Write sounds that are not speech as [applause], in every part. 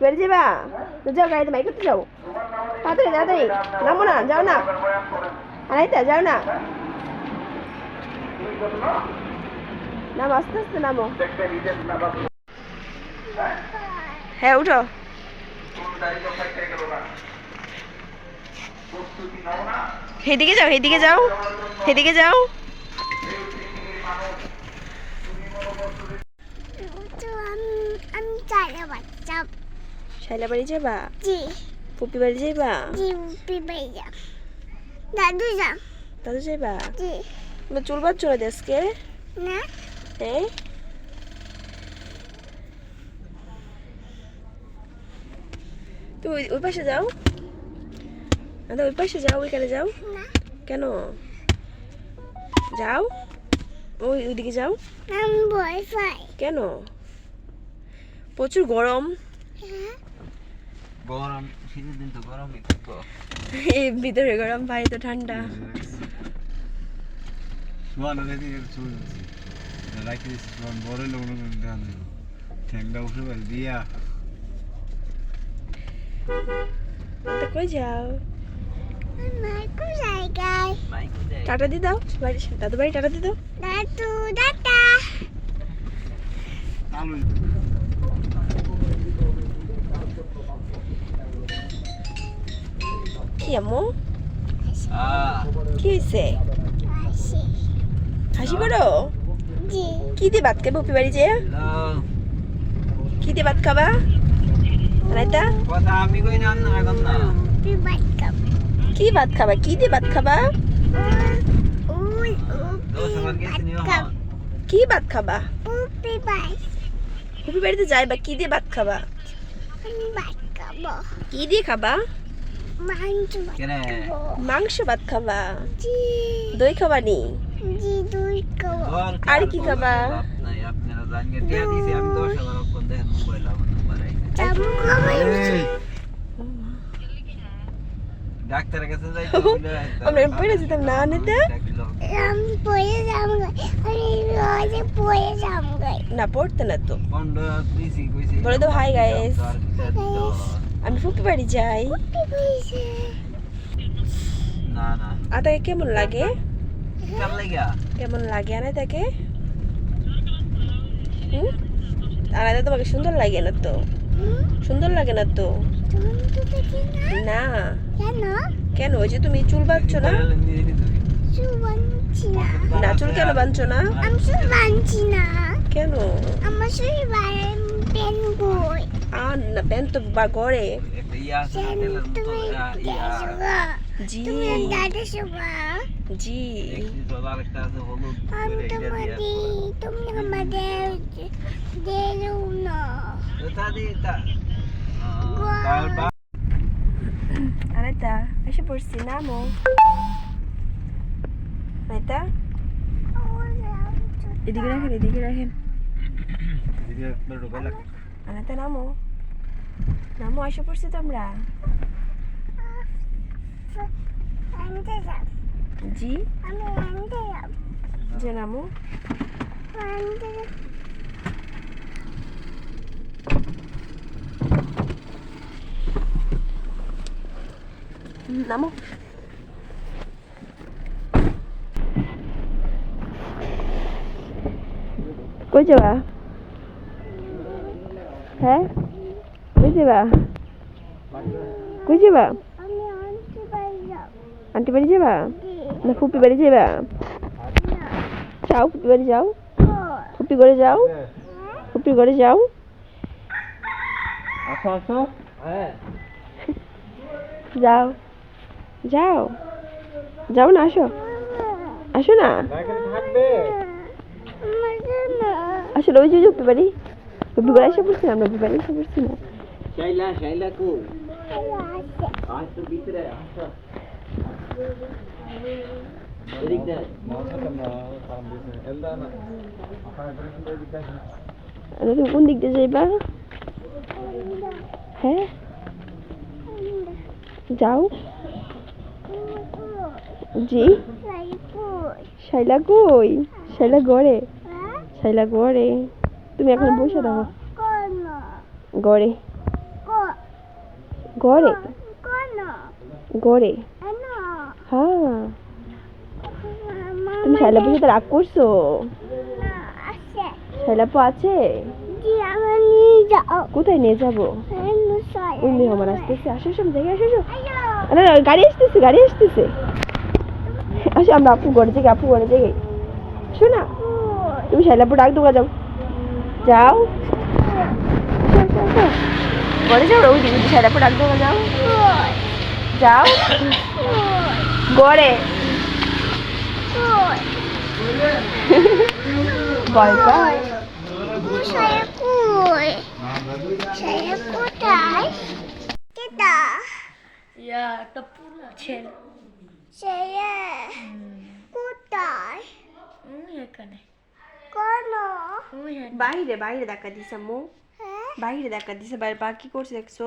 বেড়ে যাবা? তো যাও গাড়িতে, বাইক করতে যাও। তাড়াতাড়ি তাড়াতাড়ি। নামো না, যাও না। আড়াইটা, যাও না। নামো, আস্তে আস্তে নামো। হ্যাঁ উঠো। হেদিকে যাও হেদিকে যাও। হেদিকে যাও। আমি। আমি চাইলে বাচ্চা শাইলা বাড়ি যাবা? জি। পুপি বাড়ি যাইবা? জি পিপাই যা দাদু যা। দাদু যাইবা? জি। তোমার চুল না দেশকে না। তুমি ওই- ওই পাশে যাও। দাদা ওই পাশে যাও ওইখানে যাও। না। কেন? যাও। ওই ওইদিকে যাও। আমি ভয় পাই। কেন? প্রচুর গরম। গরম শীতের দিন তো গরমই থাকব এই ভিতরে গরম বাইরে তো ঠান্ডা। সুমান রেডি করে চলে যাচ্ছে। রাখি দিচ্ছি বড় লোক নেই ঠ্যাংটা উঠে পারে দিয়া। তো কই যাও? টাটা দি দাও বাড়ি দাদু বাড়ি টাটা দি দাও। দাদু দাদা কি আম্মু আহ কি হয়েছে হাসি করো কি দিয়ে ভাত খাবে পুপি বাড়ি হ্যালো কি দিয়ে ভাত খাবা? রাইতা কথা আমি কই না না এখন না। পিপাই কাপ কি ভাত খাবা? কি দিয়ে ভাত খাবা? কি ভাত খাবা? পুপি বাড়িতে যাইবা কি দিয়ে ভাত খাবা। কি দিয়ে খাবা? মাংস ভাত খাবা। জি। দই খাবা নি? জি দুই খাব। আর কি খাবা? ডাক্তারের কাছে যাইতে [laughs] আমরা পড়ে যেতাম না নিতে? আমি পড়ে যাব আমি রোজে পড়ে যাব না পড়তে না তো। বলে দাও, hi guys. আমি ফুপি বাড়ি যাই। না না। আর তাকে কেমন লাগে? কেমন লাগে আনা তাকে হুম? আনাতে তোমাকে সুন্দর লাগে না তো? সুন্দর লাগে না তো? না। না। কেন? কেন? ওই যে তুমি চুল বাঁধছো না? না। না। চুল কেন বাঁধছো না? আমি চুল বানছি না। কেন? আমার পেন বই ইয়া ইয়া দেখো জি। জি। তুমি আমাদের দেলো না তো তা দি তা তার এসে পড়ছি, নামো। আনাইতা এদিকে রাখেন এদিকে রাখেন। দিদি ঢুকাই লাগ আনাইতা নামো নামো এসে পড়ছি তো আমরা আনতে যাব জি আমি আনতে যাব যে নামো আনতে যাব হুম, নামো কই যাবা হ্যাঁ? কই যাবা কই যাবা আন্টি বাড়ি যাবা? না ফুপি বাড়ি যাবা যাও ফুপি বাড়ি যাও। ফুপি করে যাও। ফুপি করে যাও। আসো আসো। যাও। যাও। যাও না আসো। আসো না? থাকবে। আসলে ওই যে ফুপি বাড়ি। করে এসে পড়ছি? না আমরা বাড়ি এসে পড়ছি না। শাইলা শাইলা কো আজ তো ভিতরে আসো আর তুমি কোন দিক দিয়ে যাইবা? হ্যাঁ? যাও। জি? শাইলা কই? শাইলা গড়ে। শাইলা গড়ে। তুমি এখন বসে থাকো গড়ে। গড়ে? গড়ে। হ্যাঁ। তুমি শাইলাপুর সাথে রাগ করছ? শাইলাপু আছে? কোথায় নিয়ে যাব? ওই মেহমান আসতেছে। আসো সব জায়গায় আসো। না গাড়ি আসতেছে গাড়ি আসতেছে। আসো, আমরা আপু ঘরে যাই আপু ঘরে যাই শোনা তুমি শাইলাপুর ডাক দেবো যাও যাও। ঘরে যাও ওই দিকে শাইলাপুর ডাক দেবো যাও যাও গড়ে বয় বয় Saya kue. Saya kotai. Kita. করল? বাইরে দেখা দিছে মু বাইরে দেখা দিছে বাইরে বাকি করছে দেখছ?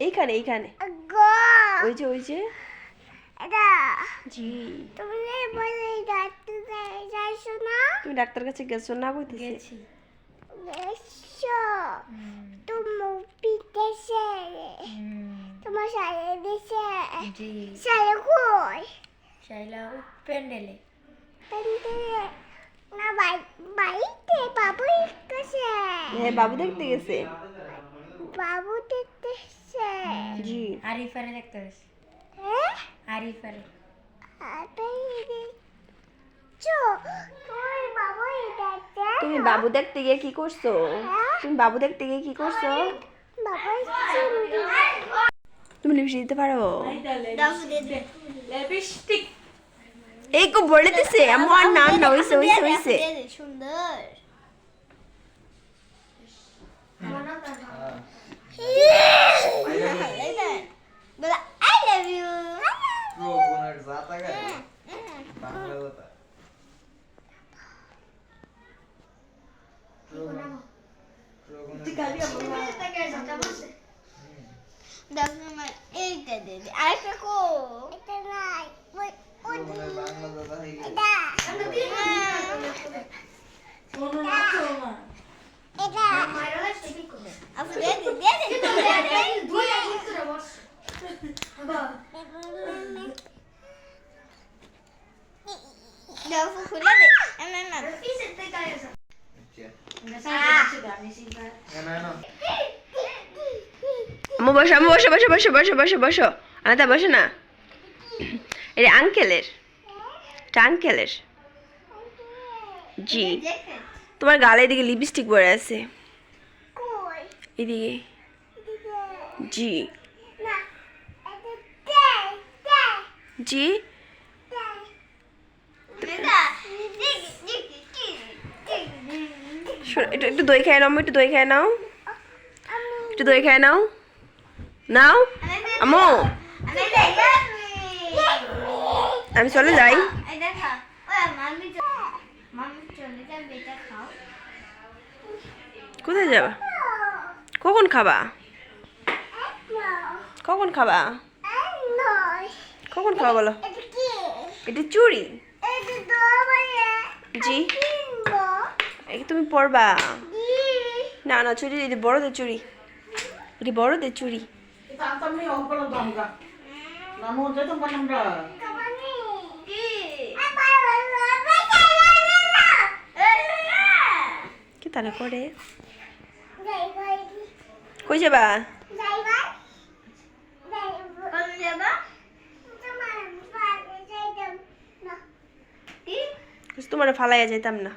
এইখানে এইখানে। ওই যে ওই যে। তুমি ডাক্তার কাছে গেছো না বুঝতেছি তোমার শারীরিক জি Saya kue. শাইলা প্যান্ডেলে Pendek. না বাই বাড়িতে বাবু এসেছে হ্যাঁ বাবু দেখতে গেছে বাবু দেখতেছে জি আরিফারে দেখতে গেছে হ্যাঁ আরিফারে আপনি চো তুই বাবু এসেছে তুমি বাবু দেখতে গিয়ে কি করছ তুমি বাবু দেখতে গিয়ে কি করছ তুমি লিপস্টিক দিতে পারো এই কো বলে দিছে আমার নাম না হইছে হইছে হইছে সুন্দর বলা আই লাভ ইউ বোনের জাতা গায়ে বাংলা জাতা এইটা দে দে আরেকটা কো এটা নাই ওই ওই আম্মু, বসো আম্মু, বসো বসো বসো বসো বসো বসো। আনাতা বসো না। এটা আঙ্কেলের এটা আঙ্কেলের জি। তোমার গালে এদিকে লিপস্টিক পরে আছে। এদিকে। জি। জি। একটু দই খেয়ে নাও একটু দই খেয়ে নাও। একটু দই খেয়ে নাও। নাও আম্মু আমি চলে যাই। কোথায় যাবা? কখন খাবা? কখন খাবা? কখন খাবা বলো? এটা চুড়ি। জি। তুমি পড়বা না না চুড়ি এটা বড়দের চুড়ি। এটা বড়দের চুড়ি কি তারা করে? কই যাবা? তোমার ফালাইয়া যাইতাম না।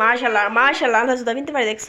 মার্শাল্লাহ মার্শাল্লাহ আল্লাহ জুতা কিনতে পারি দেখছ।